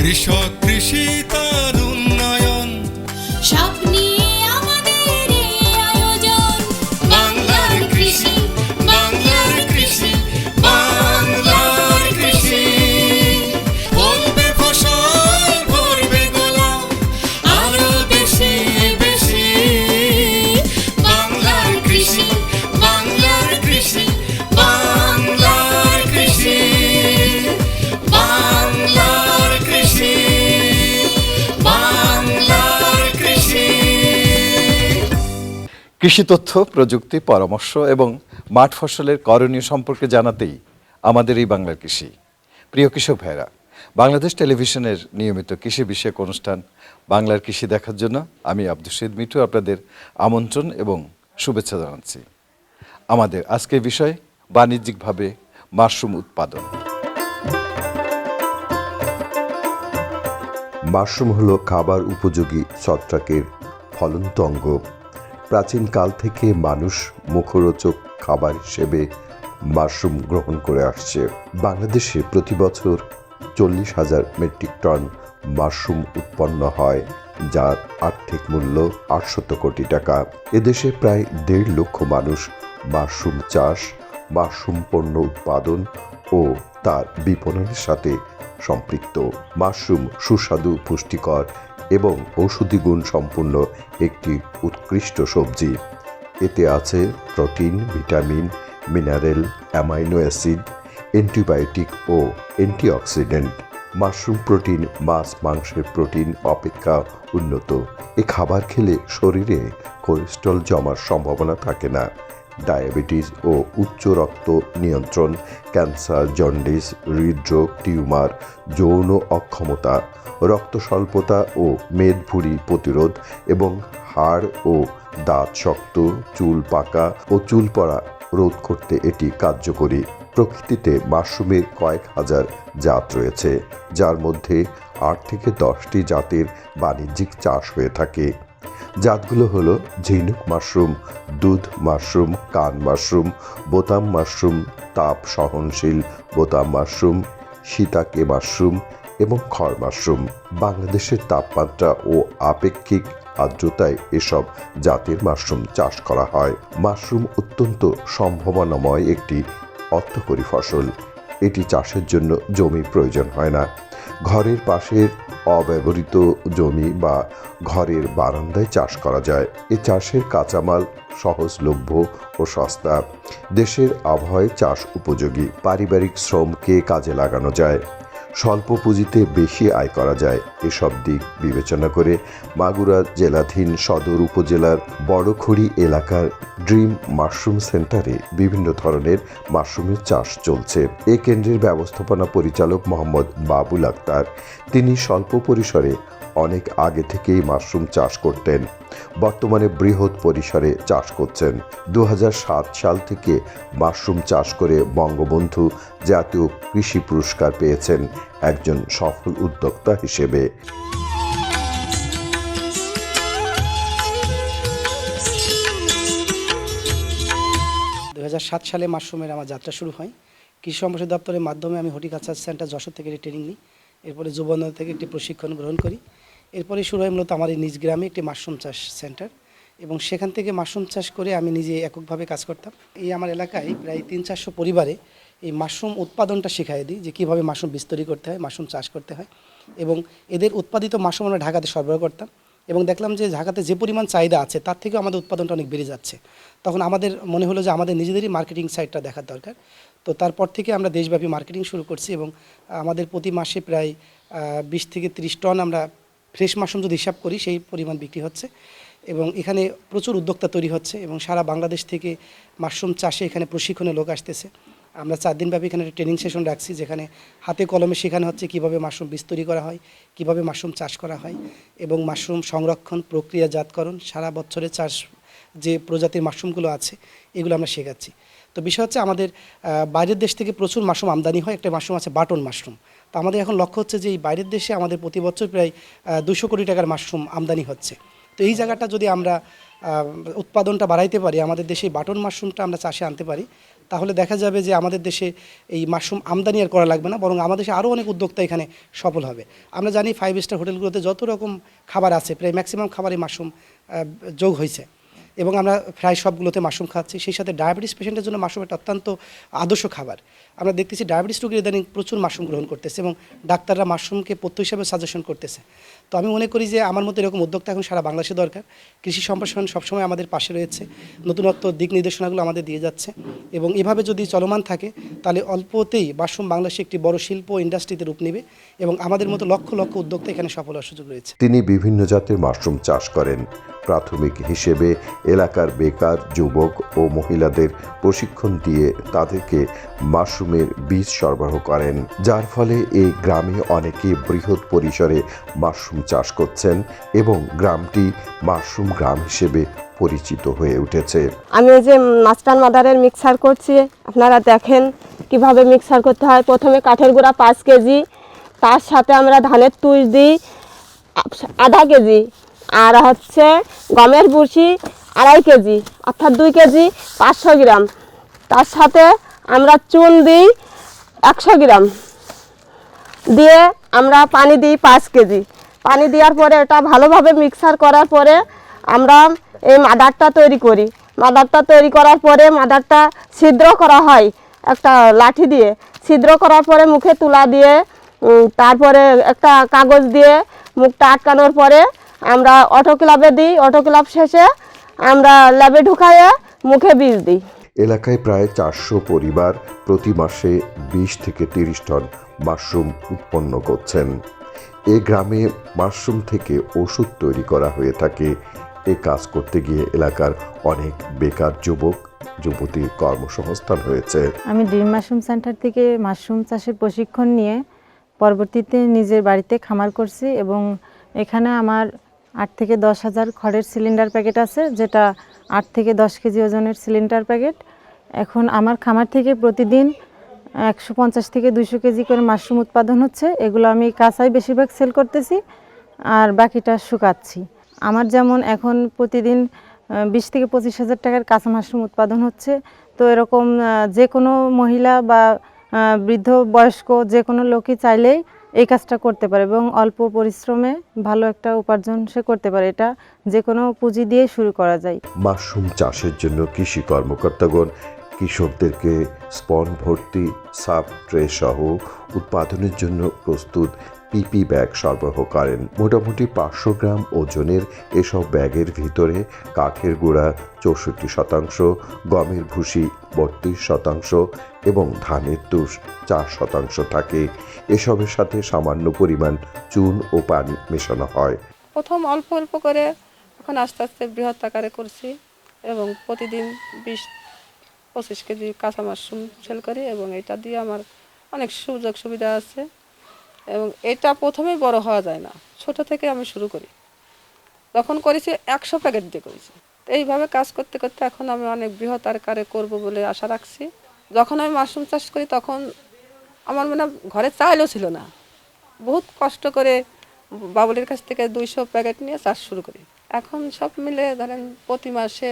কৃষক কৃষি কৃষি তথ্য, প্রযুক্তি, পরামর্শ এবং মাঠ ফসলের করণীয় সম্পর্কে জানাতেই আমাদের এই বাংলার কৃষি। প্রিয় কৃষক ভাইরা বাংলাদেশ টেলিভিশনের নিয়মিত কৃষি বিষয়ক অনুষ্ঠান বাংলার কৃষি দেখার জন্য আমি আব্দুল শহীদ মিঠু আপনাদের আমন্ত্রণ এবং শুভেচ্ছা জানাচ্ছি। আমাদের আজকের বিষয় বাণিজ্যিকভাবে মাশরুম উৎপাদন। মাশরুম হলো খাবার উপযোগী ছত্রাকের ফলন্ত অঙ্গ। প্রাচীনকাল থেকে মানুষ মুখরোচক খাবার হিসেবে মাশরুম গ্রহণ করে আসছে। বাংলাদেশে প্রতি বছর চল্লিশ হাজার মেট্রিক টন মাশরুম উৎপন্ন হয়, যার আর্থিক মূল্য আটশত কোটি টাকা। এদেশে প্রায় দেড় লক্ষ মানুষ মাশরুম চাষ, মাশরুম পণ্য উৎপাদন ও তার বিপণনের সাথে সম্পৃক্ত। মাশরুম সুস্বাদু, পুষ্টিকর এবং ঔষধি গুণ সম্পন্ন একটি উৎকৃষ্ট সবজি। এতে আছে protein, vitamin, mineral, amino acid, antibiotic ও অ্যান্টিঅক্সিডেন্ট। মাশরুম প্রোটিন, মাছ, মাংসের প্রোটিন অপেক্ষা উন্নত। এ খাবার খেলে শরীরে কোলেস্ট্রল জমার সম্ভাবনা থাকে না। ডায়াবেটিস ও উচ্চ রক্ত নিয়ন্ত্রণ, ক্যান্সার, জন্ডিস, হৃদরোগ, টিউমার, যৌন অক্ষমতা, রক্ত স্বল্পতা ও মেদভুঁড়ি প্রতিরোধ এবং হাড় ও দাঁত শক্ত, চুল পাকা ও চুল পড়া রোধ করতে এটি কার্যকরী। প্রকৃতিতে মাশরুমের কয়েক হাজার জাত রয়েছে, যার মধ্যে আট থেকে দশটি জাতের বাণিজ্যিক চাষ হয়ে থাকে। জাতগুলো হলো ঝিনুক মাশরুম, দুধ মাশরুম, কান মাশরুম, বোতাম মাশরুম, তাপ সহনশীল বোতাম মাশরুম, সীতাকে মাশরুম এবং খড় মাশরুম। বাংলাদেশের তাপমাত্রা ও আপেক্ষিক আর্দ্রতায় এসব জাতের মাশরুম চাষ করা হয়। মাশরুম অত্যন্ত সম্ভাবনাময় একটি অর্থকরী ফসল। এটি চাষের জন্য জমি প্রয়োজন হয় না। ঘরের পাশের অব্যবহৃত জমি বা ঘরের বারান্দায় চাষ করা যায়। এ চাষের কাঁচামাল সহজলভ্য ও সস্তা। দেশের আবহাওয়ায় চাষ উপযোগী। পারিবারিক শ্রমকে কাজে লাগানো যায়। স্বল্প পুঁজিতে বেশি আয় করা যায়। এসব দিক বিবেচনা করে মাগুরা জেলাধীন সদর উপজেলার বড়খড়ি এলাকার ড্রিম মাশরুম সেন্টারে বিভিন্ন ধরনের মাশরুমের চাষ চলছে। এ কেন্দ্রের ব্যবস্থাপনা পরিচালক মোহাম্মদ বাবুল আক্তার। তিনি স্বল্প পরিসরে অনেক আগে থেকেই মাশরুম চাষ করতেন। বর্তমানে বৃহৎ পরিসরে চাষ করছেন। দু হাজার সাত সাল থেকে মাশরুম চাষ করে বঙ্গবন্ধু জাতীয় কৃষি পুরস্কার পেয়েছেন। একজন সফল উদ্যোক্তা হিসেবে। দু হাজার সাত সালে মাশরুমের আমার যাত্রা শুরু হয়। কৃষি সম্প্রসার দপ্তরের মাধ্যমে আমি হর্টিকালচার সেন্টার যশোর থেকে একটি ট্রেনিং নিই। এরপরে যুবনগর থেকে একটি প্রশিক্ষণ গ্রহণ করি। এরপরে শুরু হয় মূলত আমার এই নিজ গ্রামে একটি মাশরুম চাষ সেন্টার এবং সেখান থেকে মাশরুম চাষ করে আমি নিজে এককভাবে কাজ করতাম। এই আমার এলাকায় প্রায় তিন চারশো পরিবারে এই মাশরুম উৎপাদনটা শিখাই দিই যে কীভাবে মাশরুম বিস্তরি করতে হয়, মাশরুম চাষ করতে হয় এবং এদের উৎপাদিত মাশরুম আমরা ঢাকাতে সরবরাহ করতাম এবং দেখলাম যে ঢাকাতে যে পরিমাণ চাহিদা আছে তার থেকেও আমাদের উৎপাদনটা অনেক বেড়ে যাচ্ছে। তখন আমাদের মনে হলো যে আমাদের নিজেদেরই মার্কেটিং সাইটটা দেখার দরকার। তো তারপর থেকে আমরা দেশব্যাপী মার্কেটিং শুরু করছি এবং আমাদের প্রতি মাসে প্রায় বিশ থেকে তিরিশ টন আমরা ফ্রেশ মাশরুম যদি হিসাব করি সেই পরিমাণ বিক্রি হচ্ছে এবং এখানে প্রচুর উদ্যোক্তা তৈরি হচ্ছে এবং সারা বাংলাদেশ থেকে মাশরুম চাষে এখানে প্রশিক্ষণে লোক আসতেছে। আমরা চার দিনব্যাপী এখানে একটা ট্রেনিং সেশন রাখছি, যেখানে হাতে কলমে শেখানো হচ্ছে কীভাবে মাশরুম বিস্তরি করা হয়, কীভাবে মাশরুম চাষ করা হয় এবং মাশরুম সংরক্ষণ প্রক্রিয়াজাতকরণ, সারা বছরের চাষ যে প্রজাতির মাশরুমগুলো আছে, এগুলো আমরা শেখাচ্ছি। তো বিষয় হচ্ছে আমাদের বাইরের দেশ থেকে প্রচুর মাশরুম আমদানি হয়, একটা মাশরুম আছে বাটন মাশরুম। তো আমাদের এখন লক্ষ্য হচ্ছে যে এই বাইরের দেশে আমাদের প্রতি বছর প্রায় দুশো কোটি টাকার মাশরুম আমদানি হচ্ছে। তো এই জায়গাটা যদি আমরা উৎপাদনটা বাড়াইতে পারি, আমাদের দেশে বাটন মাশরুমটা আমরা চাষে আনতে পারি তাহলে দেখা যাবে যে আমাদের দেশে এই মাশরুম আমদানি আর করা লাগবে না, বরং আমাদের দেশে আরও অনেক উদ্যোক্তা এখানে সফল হবে। আমরা জানি ফাইভ স্টার হোটেলগুলোতে যত রকম খাবার আছে, প্রায় ম্যাক্সিমাম খাবারে মাশরুম যোগ হয়েছে। এবং আমরা প্রায় সবগুলোতে মাশরুম খাচ্ছি। সেই সাথে ডায়াবেটিস পেশেন্টের জন্য মাশরুম একটা অত্যন্ত আদর্শ খাবার। আমরা দেখতেছি ডায়াবেটিস রোগীর ইদানিং প্রচুর মাশরুম গ্রহণ করতেছে এবং ডাক্তাররা মাশরুমকে পথ্য হিসাবে সাজেশন করতেছে। তো আমি মনে করি যে আমার মতো এরকম উদ্যোক্তা এখন সারা বাংলাদেশে দরকার। কৃষি সম্প্রসারণ সবসময় আমাদের পাশে রয়েছে। নতুনত্ব, দিক নির্দেশনাগুলো আমাদের দিয়ে যাচ্ছে। এবং এভাবে যদি চলমান থাকে, তাহলে অল্পতেই মাশরুম বাংলাদেশে একটি বড় শিল্প ইন্ডাস্ট্রিতে রূপ নেবে এবং আমাদের মতো লক্ষ লক্ষ উদ্যোক্তা এখানে সফল হওয়ার সুযোগ রয়েছে। তিনি বিভিন্ন জাতের মাশরুম চাষ করেন। প্রাথমিক হিসেবে এলাকার বেকার, যুবক ও মহিলাদের প্রশিক্ষণ দিয়ে তাদেরকে মাশরুমের বীজ সরবরাহ করেন। যার ফলে এই গ্রামে অনেকে বৃহৎ পরিসরে মাশরুম চাষ করছেন এবং গ্রামটি মাশরুম গ্রাম হিসেবে পরিচিত হয়ে উঠেছে। আমি যে মাস্টার মাদারের মিক্সার করছি, আপনারা দেখেন কীভাবে মিক্সার করতে হয়। প্রথমে কাঠের গুঁড়া পাঁচ কেজি, তার সাথে আমরা ধানের তুষ দিই, আধা কেজি, আর হচ্ছে গমের বুসি আড়াই কেজি, অর্থাৎ দুই কেজি পাঁচশো গ্রাম। তার সাথে আমরা চুন দিই একশো গ্রাম। দিয়ে আমরা পানি দিই পাঁচ কেজি। পানি দেওয়ার পরে এটা ভালোভাবে মিক্সার করার পরে আমরা এই মাদারটা তৈরি করি। মাদারটা তৈরি করার পরে মাদারটা ছিদ্র করা হয় একটা লাঠি দিয়ে। ছিদ্র করার পরে মুখে তুলা দিয়ে তারপরে একটা কাগজ দিয়ে মুখটা আটকানোর পরে আমরা অটোক্লাবে দিই। অটোক্লাব শেষে আমরা ল্যাবে ঢুকাইয়ে মুখে বীজ দিই। এলাকায় প্রায় চারশো পরিবার প্রতি মাসে বিশ থেকে তিরিশ টন মাশরুম উৎপন্ন করছেন। এ গ্রামে মাশরুম থেকে ওষুধ তৈরি করা হয়ে থাকে। এ কাজ করতে গিয়ে এলাকার অনেক বেকার যুবক, যুবতীর কর্মসংস্থান হয়েছে। আমি ড্রিম মাশরুম সেন্টার থেকে মাশরুম চাষের প্রশিক্ষণ নিয়ে পরবর্তীতে নিজের বাড়িতে খামার করছি এবং এখানে আমার আট থেকে দশ হাজার খড়ের সিলিন্ডার প্যাকেট আছে, যেটা আট থেকে দশ কেজি ওজনের সিলিন্ডার প্যাকেট। এখন আমার খামার থেকে প্রতিদিন একশো পঞ্চাশ থেকে দুশো কেজি করে মাশরুম উৎপাদন হচ্ছে। এগুলো আমি কাঁচাই বেশিরভাগ সেল করতেছি আর বাকিটা শুকাচ্ছি। আমার যেমন এখন প্রতিদিন বিশ থেকে পঁচিশ হাজার টাকার কাঁচা মাশরুম উৎপাদন হচ্ছে। তো এরকম যে কোনো মহিলা বা বৃদ্ধ বয়স্ক যে কোনো লোকই চাইলেই এই কাজটা করতে পারে এবং অল্প পরিশ্রমে ভালো একটা উপার্জন সে করতে পারে। এটা যে কোনো পুঁজি দিয়ে শুরু করা যায়। মাশরুম চাষের জন্য কৃষি কর্মকর্তাগণ কৃষকদেরকে স্পন ভর্তি, সাব ট্রে সহ উৎপাদনের জন্য প্রস্তুত পিপি ব্যাগ সরবরাহ করেন। মোটামুটি পাঁচশো গ্রাম ওজনের এসব ব্যাগের ভিতরে কাঠের গুঁড়া চৌষট্টি শতাংশ, গমের ভুসি বত্রিশ শতাংশ এবং ধানের তুষ চার শতাংশ থাকে। এসবের সাথে সামান্য পরিমাণ চুন ও পানি মেশানো হয়। প্রথম অল্প অল্প করে এখন আস্তে আস্তে বৃহৎ আকারে করছি এবং প্রতিদিন বিশ পঁচিশ কেজি কাঁচা মাশরুম সেল করি এবং এটা দিয়ে আমার অনেক সুযোগ সুবিধা আছে। এবং এটা প্রথমেই বড় হওয়া যায় না, ছোট থেকে আমি শুরু করি। যখন করেছি একশো প্যাকেট দিয়ে করেছি। এইভাবে কাজ করতে করতে এখন আমি অনেক বৃহৎ আকারে করব বলে আশা রাখছি। যখন আমি মাশরুম চাষ করি তখন আমার মানে ঘরে চাইলেও ছিল না। বহুত কষ্ট করে বাবুলির কাছ থেকে দুইশো প্যাকেট নিয়ে চাষ শুরু করি। এখন সব মিলে ধরেন প্রতি মাসে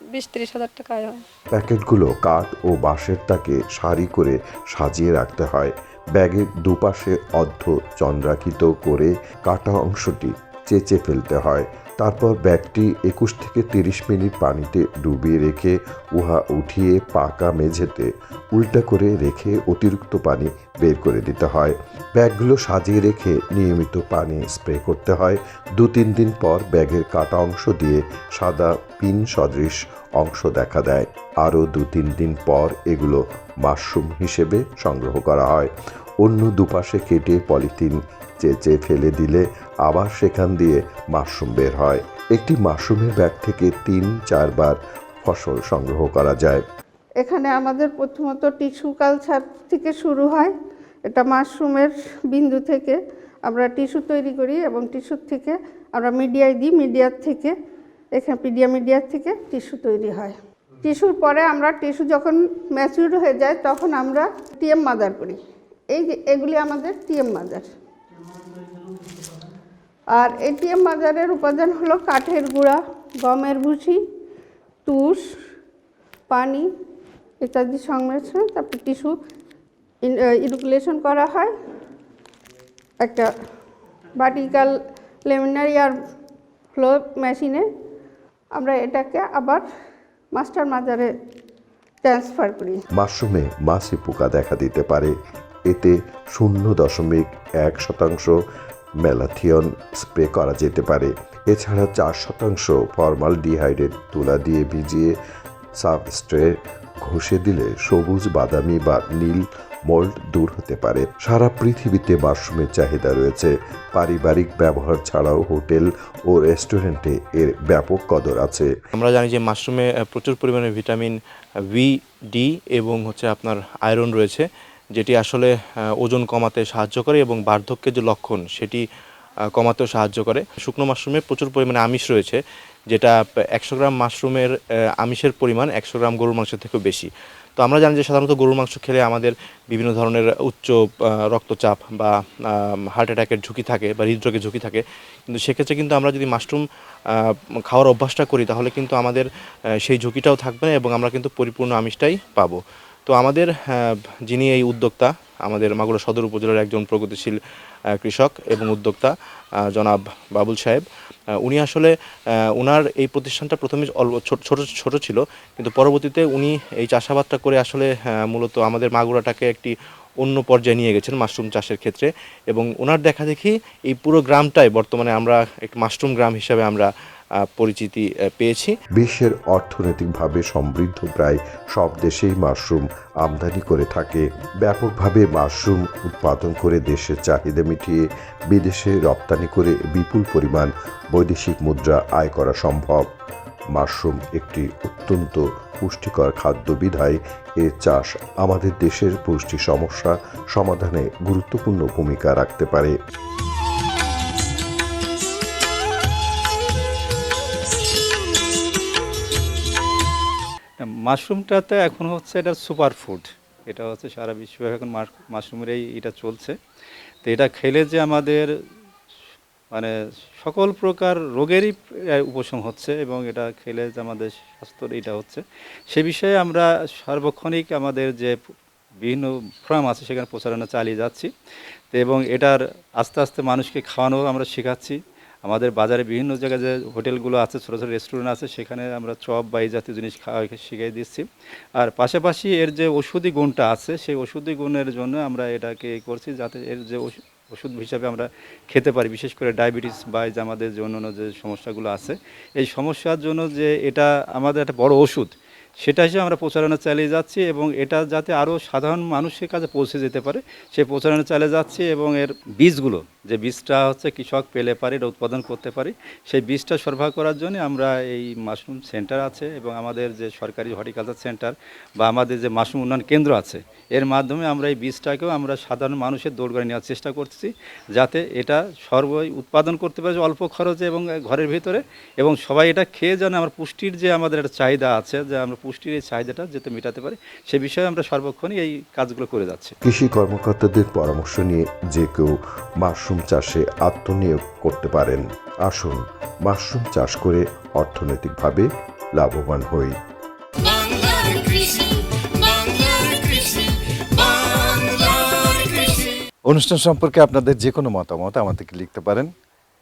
বিশ ত্রিশ হাজার টাকা হয়। প্যাকেটগুলো কাঠ ও বাঁশের তাকে সারি করে সাজিয়ে রাখতে হয়। ব্যাগের দুপাশে অর্ধ চন্দ্রাকৃত করে কাটা অংশটি চেঁচে ফেলতে হয়। তারপর ব্যাগটি একুশ থেকে তিরিশ মিনিট পানিতে ডুবিয়ে রেখে উহা উঠিয়ে পাকা মেঝেতে উল্টা করে রেখে অতিরিক্ত পানি বের করে দিতে হয়। ব্যাগগুলো সাজিয়ে রেখে নিয়মিত পানি স্প্রে করতে হয়। দু তিন দিন পর ব্যাগের কাটা অংশ দিয়ে সাদা পিন সদৃশ অংশ দেখা দেয়। আরও দু তিন দিন পর এগুলো মাশরুম হিসেবে সংগ্রহ করা হয়। অন্য দুপাশে কেটে পলিথিন চেঁচে ফেলে দিলে আবার সেখান দিয়ে মাশরুম বের হয়। একটি মাশরুমের ব্যাগ থেকে তিন, চারবার ফসল সংগ্রহ করা যায়। এখানে আমাদের প্রথমত টিস্যু কালচার থেকে শুরু হয়। এটা মাশরুমের বিন্দু থেকে আমরা টিস্যু তৈরি করি এবং টিস্যুর থেকে আমরা মিডিয়ায় দিই মিডিয়ার থেকে, এখানে পিডিয়া মিডিয়ার থেকে টিস্যু তৈরি হয়। টিস্যুর পরে আমরা টিস্যু যখন ম্যাচিউর হয়ে যায় তখন আমরা টিএম মাদার করি। এই এগুলি আমাদের টিএম মাদার। আর এটিএম বাজারের উপাদান হলো কাঠের গুঁড়া, গমের ভুসি, তুষ, পানি ইত্যাদি সংমিশ্রণ, তারপর টিস্যু ইনুকুলেশন করা হয়। একটা ভার্টিক্যাল লেমিনারি আর ফ্লো মেশিনে আমরা এটাকে আবার মাস্টার মাজারে ট্রান্সফার করি। মাশরুমে মাছি পোকা দেখা দিতে পারে। এতে শূন্য দশমিক এক শতাংশ ম্যালাথিয়ন স্প্রে করা যেতে পারে। এছাড়া চার শতাংশ ফর্মাল ডিহাইডেড তুলা দিয়ে ভিজিয়ে সাবস্ট্রে ঘষে দিলে সবুজ, বাদামি বা নীল মোল্ড দূর হতে পারে। সারা পৃথিবীতে মাশরুমের চাহিদা রয়েছে। পারিবারিক ব্যবহার ছাড়াও হোটেল ও রেস্টুরেন্টে এর ব্যাপক কদর আছে। আমরা জানি যে মাশরুমে প্রচুর পরিমাণে ভিটামিন বি ডি এবং হচ্ছে আপনার আয়রন রয়েছে। যেটি আসলে ওজন কমাতে সাহায্য করে এবং বার্ধক্যের যে লক্ষণ সেটি কমাতেও সাহায্য করে। শুকনো মাশরুমে প্রচুর পরিমাণে আমিষ রয়েছে, যেটা একশো গ্রাম মাশরুমের আমিষের পরিমাণ একশো গ্রাম গরুর মাংসের থেকেও বেশি। তো আমরা জানি যে সাধারণত গরুর মাংস খেলে আমাদের বিভিন্ন ধরনের উচ্চ রক্তচাপ বা হার্ট অ্যাটাকের ঝুঁকি থাকে বা হৃদরোগের ঝুঁকি থাকে। কিন্তু সেক্ষেত্রে কিন্তু আমরা যদি মাশরুম খাওয়ার অভ্যাসটা করি, তাহলে কিন্তু আমাদের সেই ঝুঁকিটাও থাকবে না এবং আমরা কিন্তু পরিপূর্ণ আমিষটাই পাবো। তো আমাদের যিনি এই উদ্যোক্তা, আমাদের মাগুরা সদর উপজেলার একজন প্রগতিশীল কৃষক এবং উদ্যোক্তা জনাব বাবুল সাহেব উনি আসলে ওনার এই প্রতিষ্ঠানটা প্রথমে অল্প ছোট ছোট ছিল, কিন্তু পরবর্তীতে উনি এই চাষাবাদটা করে আসলে মূলত আমাদের মাগুরাটাকে একটি অন্য পর্যায়ে নিয়ে গেছেন মাশরুম চাষের ক্ষেত্রে এবং ওনার দেখা দেখি এই পুরো গ্রামটাই বর্তমানে আমরা এক মাশরুম গ্রাম হিসাবে আমরা পরিচিতি পেয়েছি। বিশ্বের অর্থনৈতিকভাবে সমৃদ্ধ প্রায় সব দেশেই মাশরুম আমদানি করে থাকে। ব্যাপকভাবে মাশরুম উৎপাদন করে দেশের চাহিদা মিটিয়ে বিদেশে রপ্তানি করে বিপুল পরিমাণ বৈদেশিক মুদ্রা আয় করা সম্ভব। মাশরুম একটি অত্যন্ত পুষ্টিকর খাদ্য বিধায় এর চাষ আমাদের দেশের পুষ্টি সমস্যা সমাধানে গুরুত্বপূর্ণ ভূমিকা রাখতে পারে। মাশরুমটাতে এখন হচ্ছে এটা সুপার ফুড এটা হচ্ছে সারা বিশ্বে এখন মাশ- মাশরুমের এই এটা চলছে। তো এটা খেলে যে আমাদের মানে সকল প্রকার রোগেরই উপশম হচ্ছে এবং এটা খেলে যে আমাদের স্বাস্থ্যর এটা হচ্ছে। সে বিষয়ে আমরা সার্বক্ষণিক আমাদের যে বিভিন্ন ফর্ম আছে সেখানে প্রচারণা চালিয়ে যাচ্ছি। এবং এটার আস্তে আস্তে মানুষকে খাওয়ানো আমরা শেখাচ্ছি। আমাদের বাজারে বিভিন্ন জায়গায় যে হোটেলগুলো আছে, ছোটো ছোটো রেস্টুরেন্ট আছে, সেখানে আমরা চপ বা এই জাতীয় জিনিস খাওয়া শিখিয়ে দিচ্ছি। আর পাশাপাশি এর যে ওষুধি গুণটা আছে, সেই ওষুধি গুণের জন্য আমরা এটাকে করছি যাতে এর যে ওষু- ওষুধ হিসাবে আমরা খেতে পারি, বিশেষ করে ডায়াবেটিস বা যে আমাদের যে অন্যান্য যে সমস্যাগুলো আছে। এই সমস্যার জন্য যে এটা আমাদের একটা বড় ওষুধ সেটা হিসেবে আমরা প্রচারণা চালিয়ে যাচ্ছি এবং এটা যাতে আরও সাধারণ মানুষের কাছে পৌঁছে যেতে পারে, সেই প্রচারণা চালিয়ে যাচ্ছি এবং এর বীজগুলো, যে বীজটা হচ্ছে কৃষক পেলে পারে, এটা উৎপাদন করতে পারে, সেই বীজটা সরবরাহ করার জন্য আমরা এই মাশরুম সেন্টার আছে এবং আমাদের যে সরকারি হর্টিকালচার সেন্টার বা আমাদের যে মাশরুম উন্নয়ন কেন্দ্র আছে, এর মাধ্যমে আমরা এই বীজটাকেও আমরা সাধারণ মানুষের দৌড় করে নেওয়ার চেষ্টা করছি, যাতে এটা সর্ব উৎপাদন করতে পারে অল্প খরচে এবং ঘরের ভিতরে এবং সবাই এটা খেয়ে যেন আমার পুষ্টির যে আমাদের একটা চাহিদা আছে, যে আমরা পুষ্টির এই চাহিদাটা যাতে মেটাতে পারি সে বিষয়ে আমরা সর্বক্ষণই এই কাজগুলো করে যাচ্ছি। কৃষি কর্মকর্তাদের পরামর্শ নিয়ে যে কেউ মাশরুম চাষে আত্মনিয়োগ করতে পারেন। আসুন মাশরুম চাষ করে অর্থনৈতিকভাবে লাভবান হই। বাংলার কৃষি বাংলার কৃষি বাংলার কৃষি। অনুষ্ঠান সম্পর্কে আপনাদের যে কোনো মতামত আমাদেরকে লিখতে পারেন।